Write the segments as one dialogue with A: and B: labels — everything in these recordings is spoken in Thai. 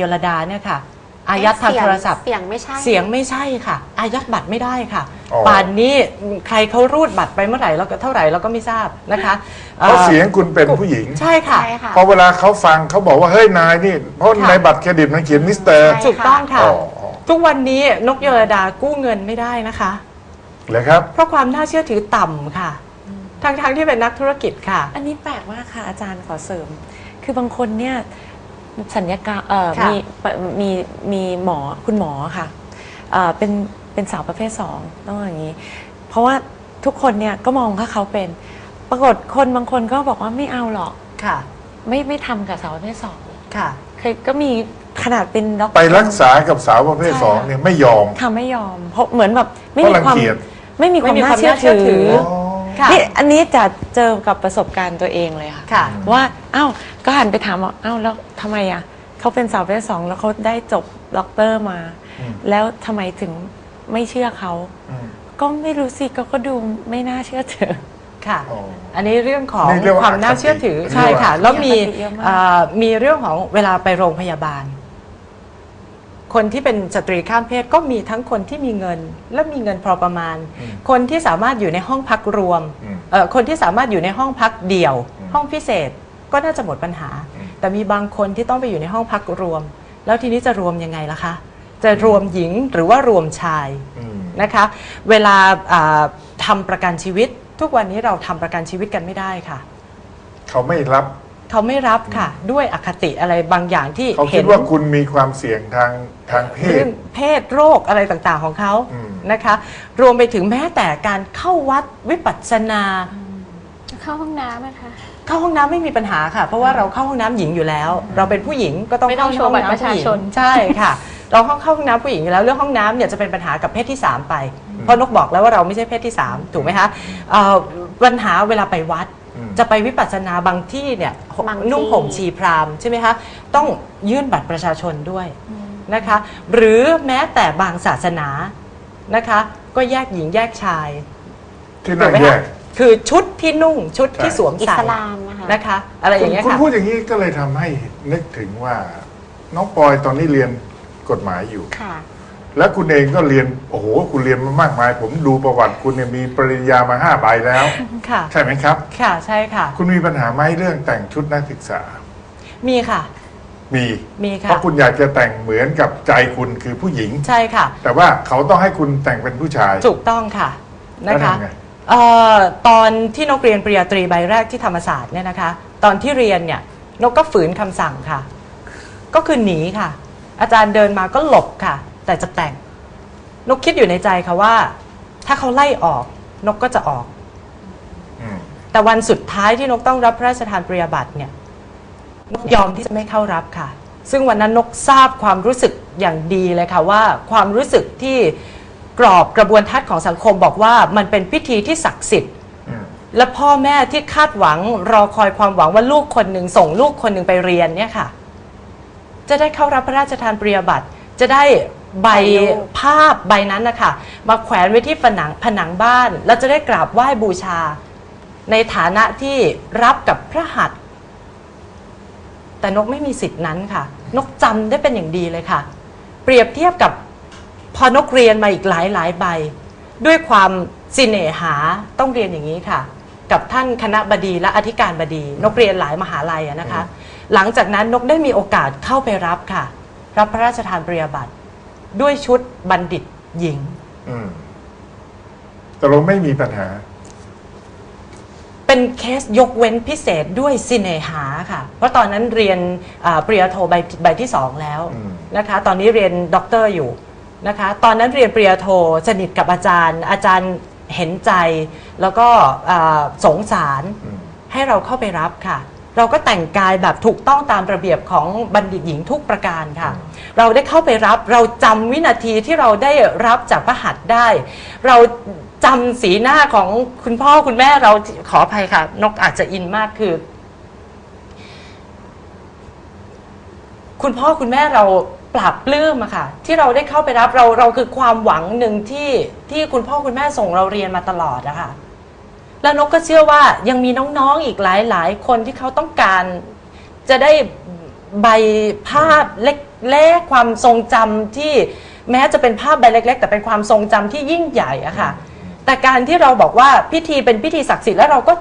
A: ยลดาเนี่ยค่ะ อายัดทางโทรศัพท์
B: เสียงไม่ใช่
A: เสียงไม่ใช่ค่ะ อายัดบัตรไม่ได้ค่ะ
C: อ๋อ
A: ป่านนี้ใครเขารูดบัตรไปเมื่อไหร่แล้วก็เท่าไหร่เราก็ไม่ทราบนะคะ
C: เพราะ
A: อ่อ
C: เสียงคุณเป็นผู้หญิง
A: ใช่ค่ะ
B: ใช่ค่ะ
C: พอเวลาเขาฟังเขาบอกว่าเฮ้ยนายนี่ เพราะ
A: ค่ะ
C: ในบัตรเครดิตมันเขียนมิสเตอร์
B: ใช่
A: ถูกต้องค่ะ
C: อ๋ออ๋อ
A: ทุกวันนี้นกยลดากู้เงินไม่ได้นะคะ
C: เลยครับ
A: เพราะความน่าเชื่อถือต่ำค่ะทั้งๆทที่เป็นนักธุรกิจค่ะ
D: อันนี้แปลกมากค่ะอาจารย์ขอเสริม คือบางคนเนี่ย สัญญากรรมเอ่อ
A: ค่ะ
D: มีมีมีหมอคุณหมอค่ะเอ่อเป็นเป็นสาวประเภทสองต้องอย่างนี้ เพราะว่าทุกคนเนี่ยก็มองว่าเขาเป็น ปรากฏคนบางคนก็บอกว่าไม่เอาหรอก
A: ค่ะ
D: ไม่ไม่ทำกับสาวประเภทสอง
A: ค่ะ
D: เคยก็มีขนาดเป็นด็อก
C: ไปรักษากับสาวประเภท
D: ใช่
C: สอง
D: ค่ะ
C: เนี่ยไม่ยอม
D: ค่ะไม่ยอมเพราะเหมือนแบบไม่
C: เพราะ
D: มี
C: รัง
D: ความ
C: เกียจ
D: ไม่มีความ
A: ไม่มี
D: น่า
A: ความ
D: เชื่อ
A: น่าเชื่
D: ถื
A: อถื
D: อ
A: อ ค่ะ
D: นี่อันนี้จะเจอกับประสบการณ์ตัวเองเลยค่ะ
A: ค่ะ
D: ว่าอ้าวก็หันไปถามว่าอ้าวแล้วทำไมอะเขาเป็นสาวประเภทสองแล้วเขาได้จบด็อกเตอร์มา
C: อืม
D: แล้วทำไมถึงไม่เชื่อเขา
C: อืม
D: ก็ไม่รู้สิก็ก็ดูไม่น่าเชื่อถือ
A: ค่ะ
C: อ๋อ
A: อันนี้เรื่องของ
C: นี่เรียกว่า
A: ความน่าเชื่อถือ
C: อคติ
A: ใช่ค่ะ
C: เรียกว่า
A: แล้วมี
D: อคติเยอะมาก
A: เอ่อมีเรื่องของเวลาไปโรงพยาบาล คนที่เป็นสตรีข้ามเพศก็มีทั้งคนที่มีเงิน และมีเงินพอประมาณ
C: อืม
A: คนที่สามารถอยู่ในห้องพักรวม
C: อืม
A: เอ่อคนที่สามารถอยู่ในห้องพักเดี่ยว
C: อืม
A: ห้องพิเศษก็น่าจะหมดปัญหา
C: อืม
A: แต่มีบางคนที่ต้องไปอยู่ในห้องพักรวม แล้วทีนี้จะรวมยังไงล่ะคะ จะรวมหญิงหรือว่ารวมชาย
C: อืม
A: นะคะ เวลาอ่าทำประกันชีวิต ทุกวันนี้เราทำประกันชีวิตกันไม่ได้ค่ะ
C: เขาไม่รับ
A: เขาไม่รับค่ะ ด้วยอคติอะไรบางอย่างที่
C: เขาคิ
A: เห็
C: ด
A: น
C: ว่าคุณมีความเสี่ยงทางทางเพศ
A: เรื่องเพศโรคอะไรต่างๆของเขา
C: อืม
A: นะคะ รวมไปถึงแม้แต่การเข้าวัดวิปัสสนา
B: เข้าห้องน้ำนะคะ
A: เข้าห้องน้ำไม่มีปัญหาค่ะ เพราะว่าเราเข้าห้องน้ำหญิงอยู่แล้ว เราเป็นผู้หญิงก็ต้อง
B: ไม่ต้อง
A: เข้า
B: โชว์บัตร
A: ห้อง
B: ประชาชน
A: ผู้หญิงใช่ค่ะ เราเข้าเข้าห้องน้ำผู้หญิงอยู่แล้วเรื่องห้องน้ำเนี่ยจะเป็นปัญหากับเพศที่3ไปเพราะนกบอกแล้วว่าเราไม่ใช่เพศที่3ถูกไหมคะเอ่อปัญหาเวลาไปวัด
C: อืม
A: จะไปวิปัสสนาบางที่เนี่ย
B: บางที่
A: นุ่งห่มชีพราหมณ์ใช่ไหมคะต้องยื่นบัตรประชาชนด้วยนะคะ หรือแม้แต่บางศาสนานะคะ ก็แยกหญิงแยกชาย
C: ที่
A: ถู
C: น่าก
A: ไหม
C: แย
A: คะ
C: ก
A: คือชุดที่นุ่งชุดที่
C: ใช่
A: สวม
B: อิ
A: ใส่
B: สลามนะคะ
A: นะคะ อะไรอย่างเงี้ย
C: คุณ
A: ค่ะ
C: พูดอย่างนี้ก็เลยทำให้นึกถึงว่า น้องปอยตอนนี้เรียนกฎหมายอยู่
B: ค่ะ
C: แล้วคุณเองก็เรียนโอ้โหคุณเรียนมามากมาย ผมดูประวัติคุณเนี่ยมีปริญญามาห้าใบแล้ว
A: ค่ะ
C: ใช่ไหมครับ
A: ค่ะใช่ค่ะ
C: คุณมีปัญหาไหมเรื่องแต่งชุดนักศึกษา
A: มีค่ะ
C: มี
A: มี
C: เพ
A: ค่ะ
C: ราะคุณอยากจะแต่งเหมือนกับใจคุณคือผู้หญิง
A: ใช่ค่ะ
C: แต่ว่าเขาต้องให้คุณแต่งเป็นผู้ชาย
A: ถูกต้องค่ะ
C: แล้ว
A: นะคะ
C: ทำไง
A: เอ่อตอนที่นกเรียนปริญญาตรีใบแรกที่ธรรมศาสตร์เนี่ยนะคะ ตอนที่เรียนเนี่ยนกก็ฝืนคำสั่งค่ะ ก็คือหนีค่ะ อาจารย์เดินมาก็หลบค่ะ แต่จะแต่ง นกคิดอยู่ในใจค่ะว่า ถ้าเขาไล่ออกนกก็จะออก
C: อืม
A: แต่วันสุดท้ายที่นกต้องรับพระราชทานปริญญาบัตรเนี่ยนกยอมที่จะไม่เข้ารับค่ะ ซึ่งวันนั้นนกทราบความรู้สึกอย่างดีเลยค่ะว่า ความรู้สึกที่กรอบกระบวนทัศน์ของสังคมบอกว่ามันเป็นพิธีที่ศักดิ์สิทธิ์
C: อืม
A: และพ่อแม่ที่คาดหวังรอคอยความหวังว่าลูกคนหนึ่งส่งลูกคนหนึ่งไปเรียนเนี่ยค่ะ จะได้เข้ารับพระราชทานปริญญาบัตรจะได้ ใบภาพใบนั้นนะคะมาแขวนไว้ที่ผนังผนังบ้าน แล้วจะได้กราบไหว้บูชา ในฐานะที่รับกับพระหัตถ์แต่นกไม่มีสิทธินั้นค่ะ นกจำได้เป็นอย่างดีเลยค่ะ เปรียบเทียบกับพอนกเรียนมาอีกหลายหลายใบ ด้วยความสิเนหาต้องเรียนอย่างนี้ค่ะ กับท่านคณะบดีและอธิการบดี นกเรียนหลายมหาลัยนะคะ หลังจากนั้นนกได้มีโอกาสเข้าไปรับค่ะ รับพระราชทานปริญญาบัตร ด้วยชุดบัณฑิตหญิง
C: อืมแต่เราไม่มีปัญหา
A: เป็นเคสยกเว้นพิเศษด้วยสิเนหาค่ะ เพราะตอนนั้นเรียนอ่าปริญญาโทใบใบที่สองแล้ว
C: อืม
A: นะคะ ตอนนี้เรียนด็อกเตอร์อยู่นะคะ ตอนนั้นเรียนปริญญาโทสนิทกับอาจารย์ อาจารย์เห็นใจ แล้วก็อ่าสงสาร
C: อืม
A: ให้เราเข้าไปรับค่ะ เราก็แต่งกายแบบถูกต้องตามระเบียบของบัณฑิตหญิงทุกประการค่ะ เราได้เข้าไปรับเราจำวินาทีที่เราได้รับจากพระหัตถ์ได้ เราจำสีหน้าของคุณพ่อคุณแม่เราขออภัยค่ะ นกอาจจะอินมากคือ คุณพ่อคุณแม่เราปราบปลื้มอะค่ะ ที่เราได้เข้าไปรับเราเราคือความหวังหนึ่งที่ที่คุณพ่อคุณแม่ส่งเราเรียนมาตลอดอะค่ะ แล้วนกก็เชื่อว่ายังมีน้องๆอีกหลายๆ คนที่เขาต้องการจะได้ใบภาพเล็กๆความทรงจำที่แม้จะเป็นภาพใบเล็ก ๆ แต่เป็นความทรงจำที่ยิ่งใหญ่อะค่ะ แต่การที่เราบอกว่าพิธีเป็นพิธีศักดิ์สิทธิ์แล้วเราก็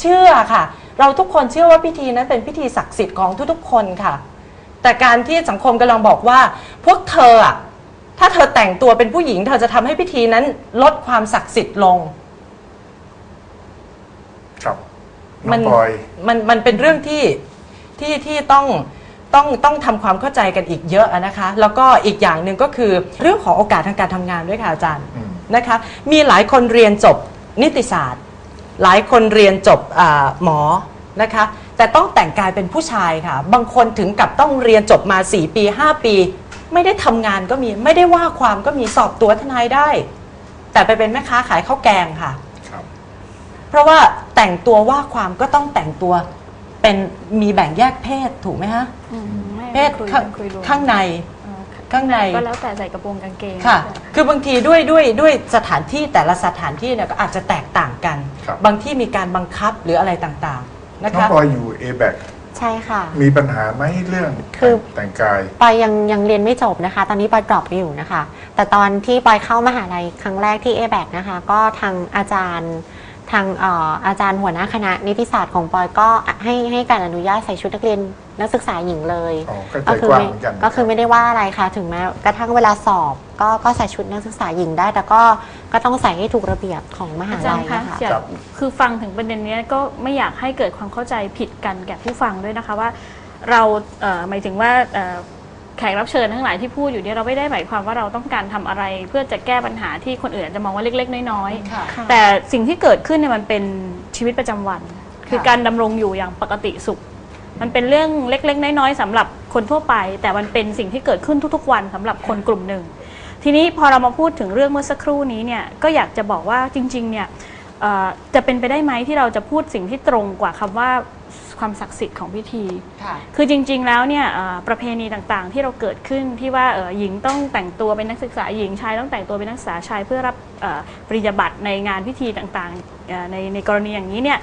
A: เชื่อค่ะ เราทุกคนเชื่อว่าพิธีนั้นเป็นพิธีศักดิ์สิทธิ์ของทุกๆ คนค่ะ แต่การที่สังคมกำลังบอกว่า พวกเธออะถ้าเธอแต่งตัวเป็นผู้หญิง เธอจะทำให้พิธีนั้นลดความศักดิ์สิทธิ์ลง
C: ครับน้
A: มั
C: องปอย
A: มันมันเป็นเรื่องที่ที่ที่ต้องต้องต้องทำความเข้าใจกันอีกเยอะอะนะคะ แล้วก็อีกอย่างหนึ่งก็คือเรื่องของโอกาสทางการทำงานด้วยค่ะอาจารย์
C: อืม
A: นะคะ มีหลายคนเรียนจบนิติศาสตร์ หลายคนเรียนจบอาหมอนะคะ แต่ต้องแต่งกายเป็นผู้ชายค่ะ บางคนถึงกับต้องเรียนจบมา 4 ปี 5 ปี ไม่ได้ทำงานก็มี ไม่ได้ว่าความก็มีสอบตัวทนายได้ แต่ไปเป็นแม่ค้าขายข้าวแกงค่ะ
C: ครับ
A: เพราะว่าแต่งตัวว่าความก็ต้องแต่งตัวเป็นมีแบ่งแยกเพศถูกไหมฮะ
B: อืมไม่
A: เพศ
B: คุย
A: ข้าง
B: คุยรวม
A: ข้างใน
B: เออ
A: ข้างใน
B: ก็แล้วแต่ใส่กระโปรงกางเกง
A: ค่ะ คือบางทีด้วยด้วยด้วยสถานที่แต่ละสถานที่เนี่ยก็อาจจะแตกต่างกัน
C: ครับ
A: บางที่มีการบังคับหรืออะไรต่างๆนะ
C: น้อง
A: คะ
C: ปอยอยู่ a b a c
E: ใช่ค่ะ
C: มีปัญหาไหมเรื่อง
E: คือ
C: แต่งกาย
E: ปอยยังยังเรียนไม่จบนะคะ ตอนนี้ปอยดรอปอยู่นะคะ แต่ตอนที่ปอยเข้ามหาลัยครั้งแรกที่ a b a c นะคะ ก็ทางอาจารย์ ทางเอ่ออาจารย์หัวหน้าคณะนิติศาสตร์ของปอยก็ให้ให้การอนุญาตใส่ชุดนักเรียนนักศึกษาหญิงเลย
C: อ๋อก็ใจ
E: ก็คื
C: กว้าง
E: ไม่
C: เหมือนกัน
E: ก็คือไม่ได้ว่าอะไรค่ะ ถึงแม้กระทั่งเวลาสอบก็ก็ใส่ชุดนักศึกษาหญิงได้ แต่ก็ก็ต้องใส่ให้ถูกระเบียบของมหา
B: อาจาร
E: ลัย
B: ย์คะ
E: นะคะ
B: อยากคือฟังถึงประเด็นเนี้ยก็ไม่อยากให้เกิดความเข้าใจผิดกันแก่ผู้ฟังด้วยนะคะว่า เราเอ่อหมายถึงว่าเอ่อ แขกรับเชิญทั้งหลายที่พูดอยู่เนี่ยเราไม่ได้หมายความว่าเราต้องการทำอะไร เพื่อจะแก้ปัญหาที่คนอื่นอาจจะมองว่าเล็ก ๆ น้อยๆ
A: ค่ะ
E: ค่ะ
B: แต่สิ่งที่เกิดขึ้นเนี่ยมันเป็นชีวิตประจำวัน คือการดำรงอยู่อย่างปกติสุข มันเป็นเรื่องเล็ก ๆ น้อยๆสำหรับคนทั่วไป แต่มันเป็นสิ่งที่เกิดขึ้นทุกๆ วันสำหรับคนกลุ่มหนึ่ง ทีนี้พอเรามาพูดถึงเรื่องเมื่อสักครู่นี้เนี่ยก็อยากจะบอกว่าจริงๆเนี่ยเอ่อจะเป็นไปได้ไหมที่เราจะพูดสิ่งที่ตรงกว่าคำว่า ความศักดิ์สิทธิ์ของพิธี
A: ค่ะ
B: คือจริง ๆ แล้วเนี่ยเอ่อประเพณีต่างๆ ที่เราเกิดขึ้นที่ว่าเอ่อหญิงต้องแต่งตัวเป็นนักศึกษาหญิงชายต้องแต่งตัวเป็นนักศึกษาชายเพื่อรับเอ่อปริญญาบัตรในงานพิธีต่างๆเอ่อในในกรณีอย่างนี้เนี่ย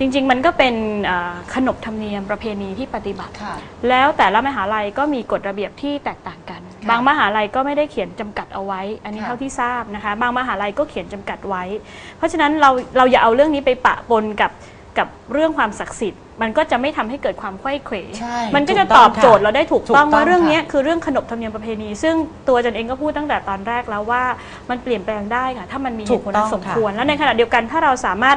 B: จริง ๆ มันก็เป็นเอ่อขนบธรรมเนียมประเพณีที่ปฏิบัติ
A: ค่ะ
B: แล้วแต่ละมหาลัยก็มีกฎระเบียบที่แตกต่างกัน
A: ค่ะ
B: บางมหาลัยก็ไม่ได้เขียนจำกัดเอาไว้ อันนี้
A: ค่ะ
B: เท่าที่ทราบนะคะ บางมหาลัยก็เขียนจำกัดไว้ เพราะฉะนั้นเราเราอย่าเอาเรื่องนี้ไปปะปนกับ กับเรื่องความศักดิ์สิทธิ์ มันก็จะไม่ทำให้เกิดความไขว้เขว
A: ใช่
B: มันก็จะ
A: ถูก
B: ต
A: ต้
B: อ
A: อง
B: บโจทย์
A: ค่ะ
B: เราได้ถูก
A: ถูก
B: ต้อง
A: ต้อง
B: ว่าเรื่อง
A: ค่ะ
B: เนี้ยคือเรื่องขนบธรรมเนียมประเพณี ซึ่งตัวจันเองก็พูดตั้งแต่ตอนแรกแล้วว่ามันเปลี่ยนแปลงได้ค่ะ ถ้ามันมีเห
A: ถู
B: ตุ
A: ก
B: ผล
A: ต้
B: อั
A: อนง
B: สม
A: ค่ะ
B: ควร แล้วในขณะเดียวกันถ้าเราสามารถ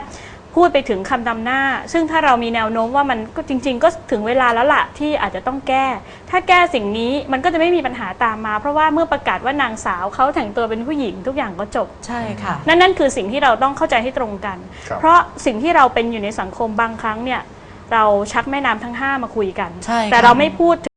B: พูดไปถึงคำนำหน้า ซึ่งถ้าเรามีแนวโน้มว่ามันก็จริง ๆ ก็ถึงเวลาแล้วล่ะที่อาจจะต้องแก้ ถ้าแก้สิ่งนี้มันก็จะไม่มีปัญหาตามมา เพราะว่าเมื่อประกาศว่านางสาวเขาแต่งตัวเป็นผู้หญิงทุกอย่างก็จบ
A: ใช่ค่ะ
B: นั่นนั่นคือสิ่งที่เราต้องเข้าใจให้ตรงกัน
C: ครับ
B: เพราะสิ่งที่เราเป็นอยู่ในสังคมบางครั้งเนี่ยเราชักแม่น้ำทั้งห้ามาคุยกัน
A: ใช่ค่ะ
B: แต่เราไม่พูด